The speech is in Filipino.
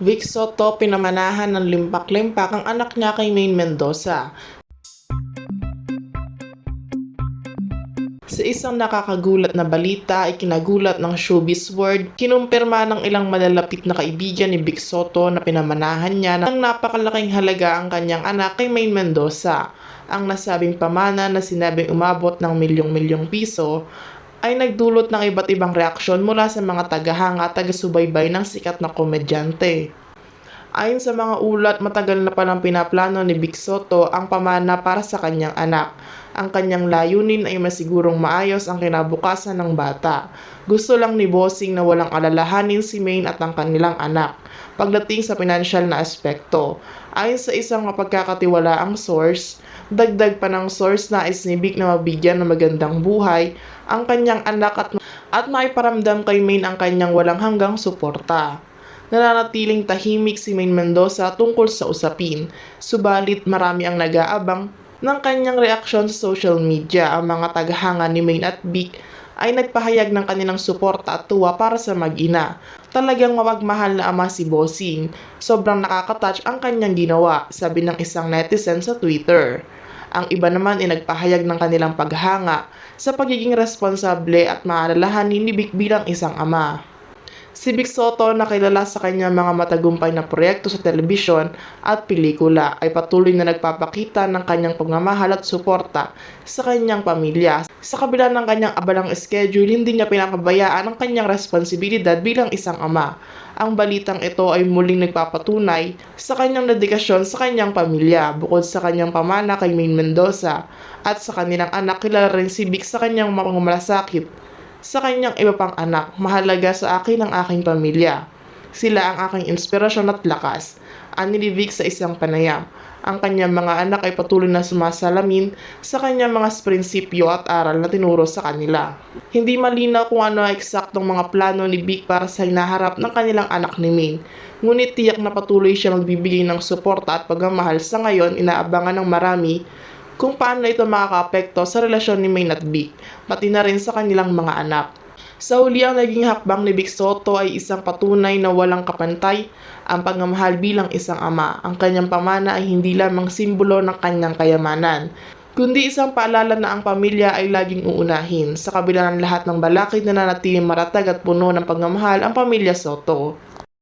Vic Soto pinamanahan ng limpak-limpak ang anak niya kay Maine Mendoza. Sa isang nakakagulat na balita ay kinagulat ng showbiz world, kinumpirma ng ilang malalapit na kaibigan ni Vic Soto na pinamanahan niya ng napakalaking halaga ang kanyang anak kay Maine Mendoza. Ang nasabing pamana na sinabing umabot ng milyong-milyong piso ay nagdulot ng iba't ibang reaksyon mula sa mga tagahanga at taga-subaybay ng sikat na komedyante. Ayon sa mga ulat, matagal na palang pinaplano ni Vic Soto ang pamana para sa kanyang anak. Ang kanyang layunin ay masigurong maayos ang kinabukasan ng bata. Gusto lang ni Bossing na walang alalahanin si Maine at ang kanilang anak pagdating sa pinansyal na aspekto. Ayon sa isang mapagkakatiwalaang source, dagdag pa ng source na ni Vic na mabigyan ng magandang buhay ang kanyang anak at, at maiparamdam kay Maine ang kanyang walang hanggang suporta nananatiling tahimik si Maine Mendoza tungkol sa usapin. Subalit marami ang nag-aabang ng kanyang reaksyon sa social media. Ang mga tagahanga ni Maine at Vic ay nagpahayag ng kanilang suporta at tuwa para sa mag-ina. Talagang mapagmahal na ama si Bossing. Sobrang nakakatouch ang kanyang ginawa, sabi ng isang netizen sa Twitter. Ang iba naman ay nagpahayag ng kanilang paghanga sa pagiging responsable at maalalahanin ni Vic bilang isang ama. Si Vic Soto na kilala sa kanyang mga matagumpay na proyekto sa telebisyon at pelikula ay patuloy na nagpapakita ng kanyang pagmamahal at suporta sa kanyang pamilya. Sa kabila ng kanyang abalang schedule, hindi niya pinapabayaan ang kanyang responsibilidad bilang isang ama. Ang balitang ito ay muling nagpapatunay sa kanyang dedikasyon sa kanyang pamilya bukod sa kanyang pamana kay Maine Mendoza at sa kanilang anak kilala rin si Vic sa kanyang mga malasakit sa kanyang iba pang anak, mahalaga sa akin ang aking pamilya. Sila ang aking inspirasyon at lakas. Ani sa isang panayam. Ang kanyang mga anak ay patuloy na sumasalamin sa kanyang mga prinsipyo at aral na tinuro sa kanila. Hindi malinaw kung ano ang eksaktong mga plano ni Vic para sa hinaharap ng kanilang anak ni Maine. Ngunit tiyak na patuloy siya magbibigay ng suporta at pagmamahal sa ngayon inaabangan ng marami kung paano ito makakaapekto sa relasyon ni Maine at Vic, pati na rin sa kanilang mga anak. Sa huli ang naging hakbang ni Vic Soto ay isang patunay na walang kapantay ang pagmamahal bilang isang ama. Ang kanyang pamana ay hindi lamang simbolo ng kanyang kayamanan, kundi isang paalala na ang pamilya ay laging uunahin. Sa kabila ng lahat ng balakid na nanatiling maratag at puno ng pagmamahal ang pamilya Soto.